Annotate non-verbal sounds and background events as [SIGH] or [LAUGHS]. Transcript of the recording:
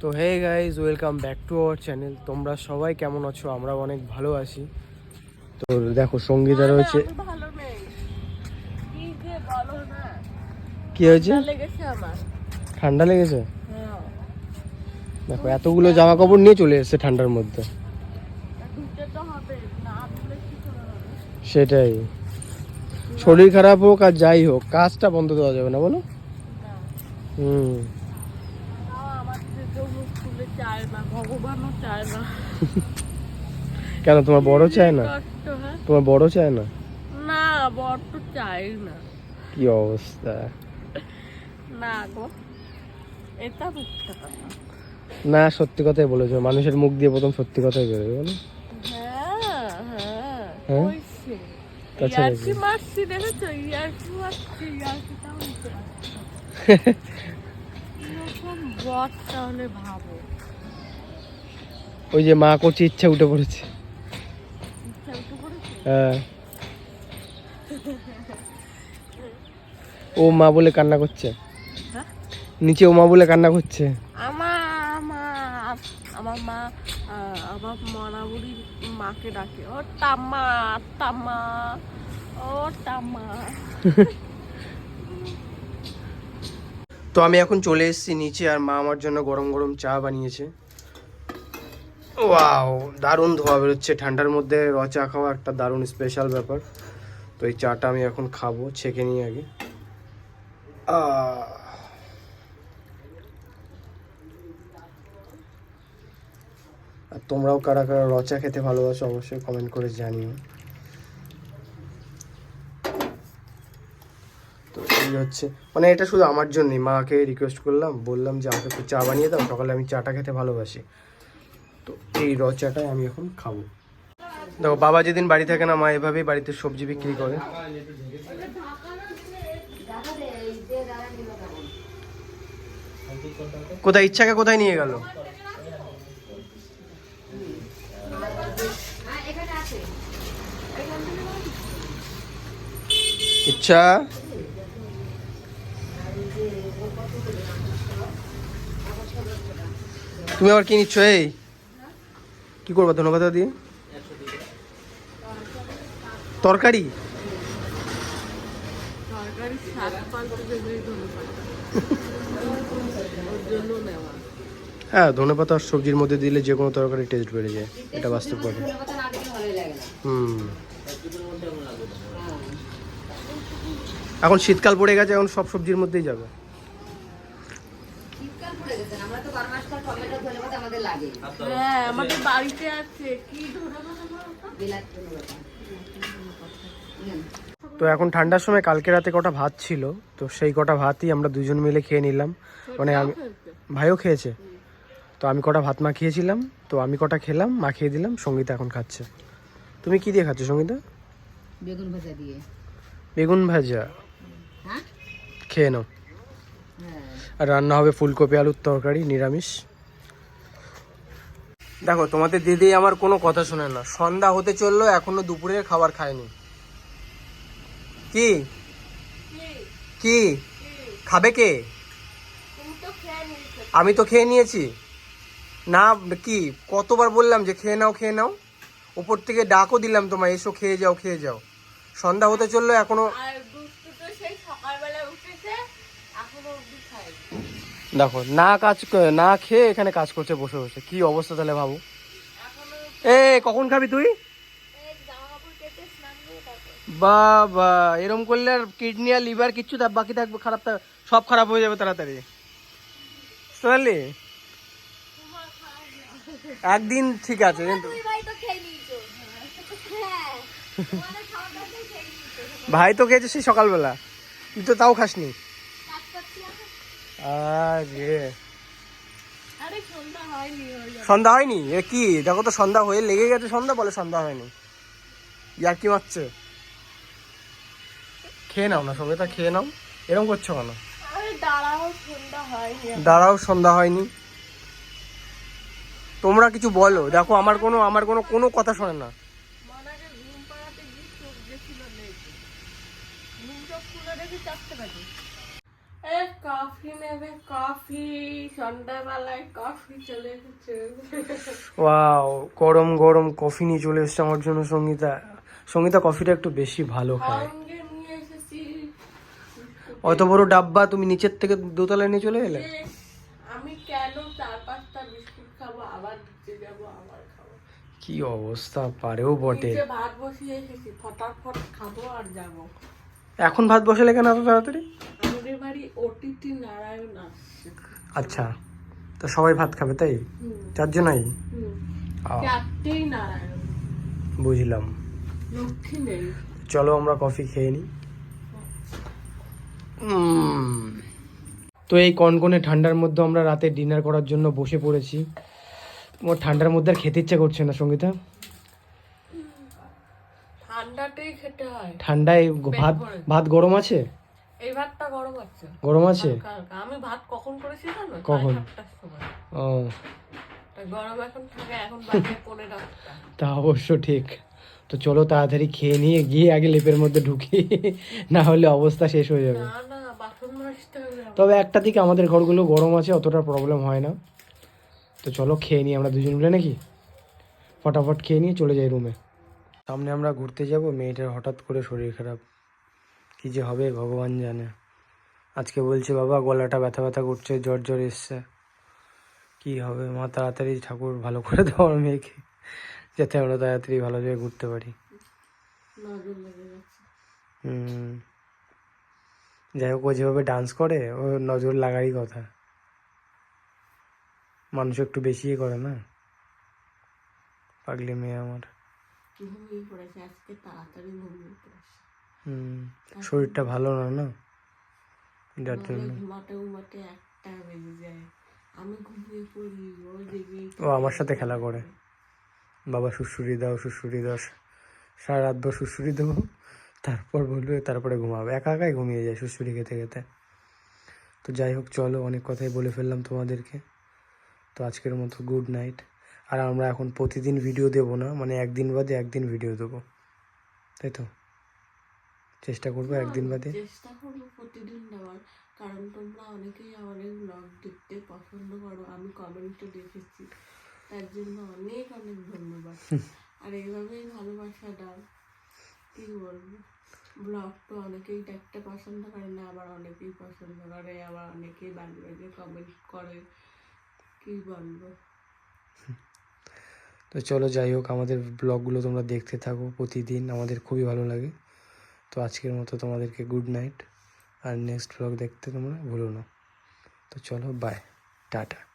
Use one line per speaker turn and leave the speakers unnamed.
তো hey guys welcome back to our channel তোমরা সবাই কেমন আছো? আমরা অনেক ভালো আছি। তো দেখো সঙ্গীতা রয়েছে।
কি
হয়েছে?
ঠান্ডা লেগেছে হ্যাঁ।
দেখো এতগুলো জামা কাপড় নিয়ে চলে এসেছে ঠান্ডার মধ্যে। সেটাই। শরীর খারাপ হোক আর যাই হোক কাজটা বন্ধ দেওয়া যাবে না বলো? হুম।
কেউ মুখ খুলে চায় না ভগবানও চায় না।
কেন তোমার বড় চায় না?
হ্যাঁ?
তোমার বড় চায় না?
না বর তো চাই না।
কি অবস্থা?
না গো এটা মিথ্যা কথা।
না সত্যি কথাই বলেছ। মানুষের মুখ দিয়ে প্রথম সত্যি কথাই বলো। [LAUGHS]
তাহলে ভাবো।
ওই যে মা করছে ইচ্ছা উঠে পড়েছে? হ্যাঁ। ও মা বলে কান্না করছে।
হ্যাঁ?
নিচে ও মা বলে কান্না করছে।
আমার আমার আমার মা আমার মাকে ডাকে। ও তামা তামা ও তামা [LAUGHS]
তো আমি এখন চলে এসেছি নিচে আর মা আমার জন্য গরম গরম চা বানিয়েছে। ওয়াও, দারুণ ধোয়া বেরোচ্ছে। ঠান্ডার মধ্যে র চা খাওয়া একটা দারুণ স্পেশাল ব্যাপার। তো এই চাটা আমি এখন খাব, ছেঁকে নিয়ে আগে। আর তোমরাও কারা কারা র চা খেতে ভালোবাসো অবশ্যই কমেন্ট করে জানিও তো এই হচ্ছে। মানে এটা শুধু আমার জন্যই। মাকে রিকোয়েস্ট করলাম, বললাম যে আমাকে একটু চা বানিয়ে দাও, সকালে আমি চাটা খেতে ভালোবাসি। তো এই র চাটাই আমি এখন খাব। দেখো, বাবা যেদিন বাড়ি থাকে না, মা এভাবেই বাড়িতে সবজি বিক্রি করে। কোথায়, ইচ্ছাকে কোথায় নিয়ে গেল? ইচ্ছা? তুমি আবার কি নিচ্ছ এই? কি করবা ধন্যবাদ দিয়ে তরকারি? হ্যাঁ ধনে পাতা আর সবজির মধ্যে দিলে যে কোনো তরকারি টেস্ট বেড়ে যায়। এটা বাস্তব কথা। হুম। এখন শীতকাল পড়ে গেছে এখন সব সবজির মধ্যেই যাবে
শীতকাল পড়ে গেছে না, আমরা তো আমাদের লাগে।
হ্যাঁ আমাদের বাড়িতে আছে। কি ধন্যবাদ
বিলাত ধনেপাতা। হুম।
তো এখন ঠান্ডার সময় কালকে রাতে কটা ভাত ছিল তো সেই কটা ভাতই আমরা দুজন মিলে খেয়ে নিলাম। মানে আমি ভাইও খেয়েছে। তো আমি কটা ভাত মাখিয়েছিলাম তো আমি কটা খেলাম মাখিয়ে দিলাম সঙ্গীতা এখন খাচ্ছে। তুমি কি দিয়ে খাচ্ছ সঙ্গীতা?
বেগুন ভাজা দিয়ে।
বেগুন ভাজা।
হ্যাঁ?
খেয়ে নাও।
হ্যাঁ।
আর রান্না হবে ফুলকপি আলুর তরকারি নিরামিষ। দেখো তোমাদের দিদি আমার কোনো কথা শোনে না। সন্ধ্যা হতে চলল এখনও দুপুরের খাবার খায়নি। কি? কি? খাবে কে? আমি তো খেয়ে নিয়েছি। না কি? কতবার বললাম যে খেয়ে নাও খেয়ে নাও। উপর থেকে ডাকও দিলাম তোমায় এসো খেয়ে যাও খেয়ে যাও। সন্ধ্যা হতে চলল
এখনও সকালবেলা উঠেছে এখনও
দেখো না কাজ না খেয়ে এখানে কাজ করছে বসে বসে। কি অবস্থা তাহলে ভাবো? এ কখন খাবি তুই? বাবা এরম করলে আর কিডনি আর লিভার কিচ্ছু বাকি থাকবে খারাপ সব খারাপ হয়ে যাবে তাড়াতাড়ি। বুঝতে পারলি? একদিন ঠিক আছে কিন্তু ভাই তো খেয়েছে সেই সকালবেলা। তুই তো তাও খাসনি। আরে।
সন্ধ্যা হয়নি হয়ে
এ কি? দেখো তো সন্ধ্যা হয়ে লেগে গেছে সন্ধ্যা? বলে সন্ধ্যা হয়নি। ইয়ার কি মারছে খেয়ে নাও না সঙ্গে তা খেয়ে নাও। এরকম করছ কেন?
দাঁড়াও সন্ধ্যা হয়নি
তোমরা কিছু বলো। দেখো আমার কোনো আমার কোনো কোনো কথা শোনে না।
ঘুম পাড়াতে গিয়ে চোখ নেই ঘুম চোখ খুলে রেখে চারটে বাজে এ কফি নেবে কফি সন্ধ্যাবেলায় কফি চলে এসেছে।
ওয়াও গরম গরম কফি নিয়ে চলে এসছে আমার জন্য সঙ্গীতা। সঙ্গীতা কফিটা একটু বেশি ভালো খায়। অত বড় ডাব্বা তুমি নিচের থেকে দোতলায় নিয়ে চলে এলে?
আমি কেন চার পাঁচটা বিস্কুট খাব? আবার নিচে যাব আবার খাব।
কি অবস্থা পারেও বটে।
ভাত বসিয়ে এসেছি ফটাফট খাব আর যাব।
এখন ভাত বসালে কেন এত তাড়াতাড়ি?
আমাদের বাড়ি ওটিটি নারায়ণ
আচ্ছা তো সবাই ভাত খাবে তাই? চারজনাই?
চারটেই নারায়ণ।
বুঝলাম।
লক্ষ্মী নেই।
চলো আমরা কফি খেয়ে নিই তো এই কনকনে ঠান্ডার মধ্যে আমরা রাতে ডিনার করার জন্য বসে পড়েছি। তোমার ঠান্ডার মধ্যে আর খেতে ইচ্ছা করছে না সঙ্গীতা।
ঠান্ডাতেই খেতে হয়।
ঠান্ডায় ভাত ভাত গরম আছে?
এই ভাতটা গরম আছে
গরম আছে।
আমি ভাত কখন করেছি জানো?
কখন? ও।
গরম এখন থাকে এখন বাজে পনেরো
তা অবশ্য ঠিক। তো চলো তাড়াতাড়ি খেয়ে নিয়ে গিয়ে আগে লেপের মধ্যে ঢুকি না হলে অবস্থা শেষ হয়ে যাবে। তবে একটা দিকে আমাদের ঘরগুলো গরম আছে অতটা প্রবলেম হয় না। তো চলো খেয়ে নিই আমরা দুজন মিলে নাকি? ফটাফট খেয়ে নিয়ে চলে যাই রুমে সামনে আমরা ঘুরতে যাব মেয়েটার হঠাৎ করে শরীর খারাপ। কি যে হবে ভগবান জানে। আজকে বলছে বাবা গলাটা ব্যথা ব্যথা করছে জ্বর জ্বর এসছে। কি হবে মা তাড়াতাড়ি ঠাকুর ভালো করে দাও আমার মেয়েকে যাতে আমরা তাড়াতাড়ি ভালো ঘুরতে পারি। হুম। যাই হোক ও যেভাবে ডান্স করে ও নজর লাগারই কথা। মানুষ একটু বেশিই করে না? পাগলি মেয়ে আমার।
ঘুমিয়ে পড়েছে আজকে তাড়াতাড়ি ঘুমিয়ে পড়েছে।
হুম শরীরটা ভালো না না? যার জন্য
ঘুমাতে ঘুমাতে একটা বেজে যায়। আমি ঘুমিয়ে পড়ি ও জেগে
ও আমার সাথে খেলা করে। বাবা সুসুরি দাও সুসুরি দাও সারা রাত ভর সুসুরি দেবো। তারপর বলবে তারপরে ঘুমাবে। একা একাই ঘুমিয়ে যায় সুসুরি খেতে খেতে। তো যাই হোক চলো অনেক কথাই বলে ফেললাম তোমাদেরকে। তো আজকের মতো গুড নাইট আর আমরা এখন প্রতিদিন ভিডিও দেবো না মানে একদিন বাদে একদিন ভিডিও দেবো। তাই তো? চেষ্টা করব একদিন বাদে।
চেষ্টা করব প্রতিদিন দেওয়ার। কারণ তোমরা অনেকেই আমাদের ব্লগ দেখতে পছন্দ করো আমি কমেন্টে দেখেছি। তার জন্য অনেক অনেক ধন্যবাদ। [LAUGHS] আর এইভাবেই ভালোবাসা দাও কি বলব? ব্লগ তো অনেকেই দেখতে পছন্দ করে না আবার অনেকেই পছন্দ করে আবার অনেকেই বাজে বাজে কমেন্ট করে। কি বলব?
তো চলো যাই হোক, আমাদের ব্লগগুলো তোমরা দেখতে থাকো প্রতিদিন, আমাদের খুবই ভালো লাগে। তো আজকের মতো তোমাদেরকে গুড নাইট আর নেক্সট ব্লগ দেখতে তোমরা ভুলো না। তো চলো বাই টাটা।